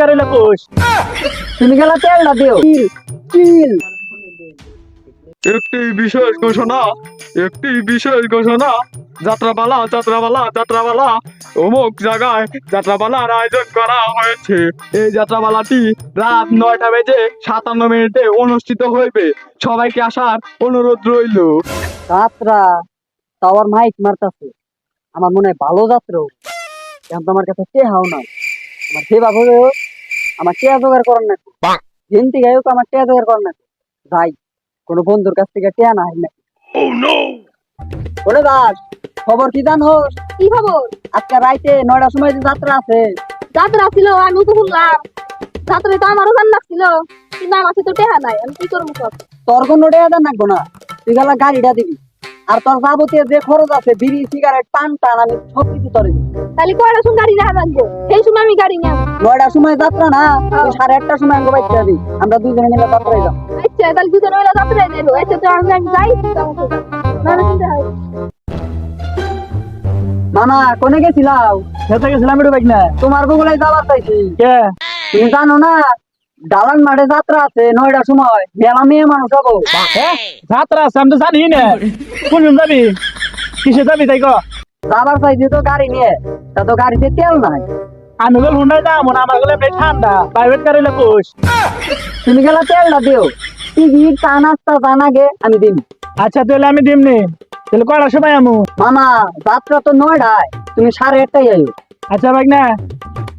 করিলে কোষ। তুমি গেলা তেলটা দিও? চিল একটি বিশেষ ঘোষণা একটি বিশেষ ঘোষণা। যাত্রাপালা যাত্রাপালা যাত্রাপালা। অমুক জায়গায় যাত্রাপালার আয়োজন করা হয়েছে। এই যাত্রাপালাটি রাত নয়টা বেজে সাতান্ন মিনিটে অনুষ্ঠিত হইবে। সবাইকে আসার অনুরোধ রইল। যাত্রা টাওয়ার মাইক মারতাছে। আমার মনে হয় ভালো যাত্রা। এখন তো আমার কাছে টেহাও নাই। আমার সেবা হোক আমার টেয়া জোগাড় করার না। দিন থেকে হোক আমার টেয়া জোগাড় করার না। যাই কোনো বন্ধুর কাছ থেকে টেয়া না হারি না ওরে দাস খবর কি জানো? কি খবর? আজকে রাইতে নয়টার সময় যে যাত্রা আছে। যাত্রা ছিল আমি তো শুনলাম যাত্রায় তো আমারও জান লাগছিল। কিন্তু আমার তো টেহা নাই আমি কি করব সব তোর কোনো টেয়া দেন নাকবো না। তুই গেলা গাড়িটা দিবি। আর তোর যাবতীয় যে খরচ আছে বিড়ি সিগারেট পান টান আমি সব কিছু তোর। তাহলে কয়টা সময় গাড়ি দেখা লাগবো? সেই সময় আমি গাড়ি নিয়ে আসব। নয়টার সময় যাত্রা না তুই সাড়ে আটটার সময় আমাকে বাইক দিই আমরা দুজনে মিলে যাত্রায় যাব। আচ্ছা তাহলে দুজন মিলে যাত্রায় যাব। আচ্ছা তো আমি আমি যাই। আমার সাথে যা। না না মামা কোনে গেছিলাও খেতে গেছিলাম একটু বাইক না তোমার বগুলাই যাবার চাইছি। কে? তুমি জানো না দালান মাঠে যাত্রা আছে নয়টার সময়। মেলা মেয়ে মানুষ হব। হ্যাঁ যাত্রা আছে আমি তো জানি না। কোন যাবি? কিসে যাবি তাই ক? যাবার চাইছি তো গাড়ি নিয়ে তা তো গাড়িতে তেল নাই। আমি গেল হুন্ডাই যাব না আমার গেলে ঠান্ডা প্রাইভেট করিলে কোষ তুমি গেলা তেলটা দিও। টিকিট চা নাস্তা জান আগে আমি দিন আচ্ছা তাহলে আমি দিমনি তাহলে কটার সময় আমু? মামা যাত্রা তো নয়টায় তুমি সাড়ে আটটাই আইও আচ্ছা বাইক না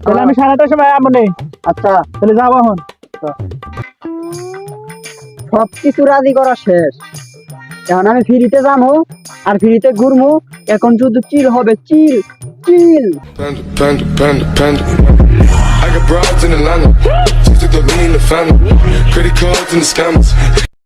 তাহলে আমি সাড়ে আটটার সময় আমু নেই আচ্ছা। তাহলে যাব এখন। সব রাজি করা শেষ। কারণ আমি ফ্রিতে জানো আর ফ্রিতে ঘুরমো। এখন শুধু চিল হবে চিল চিল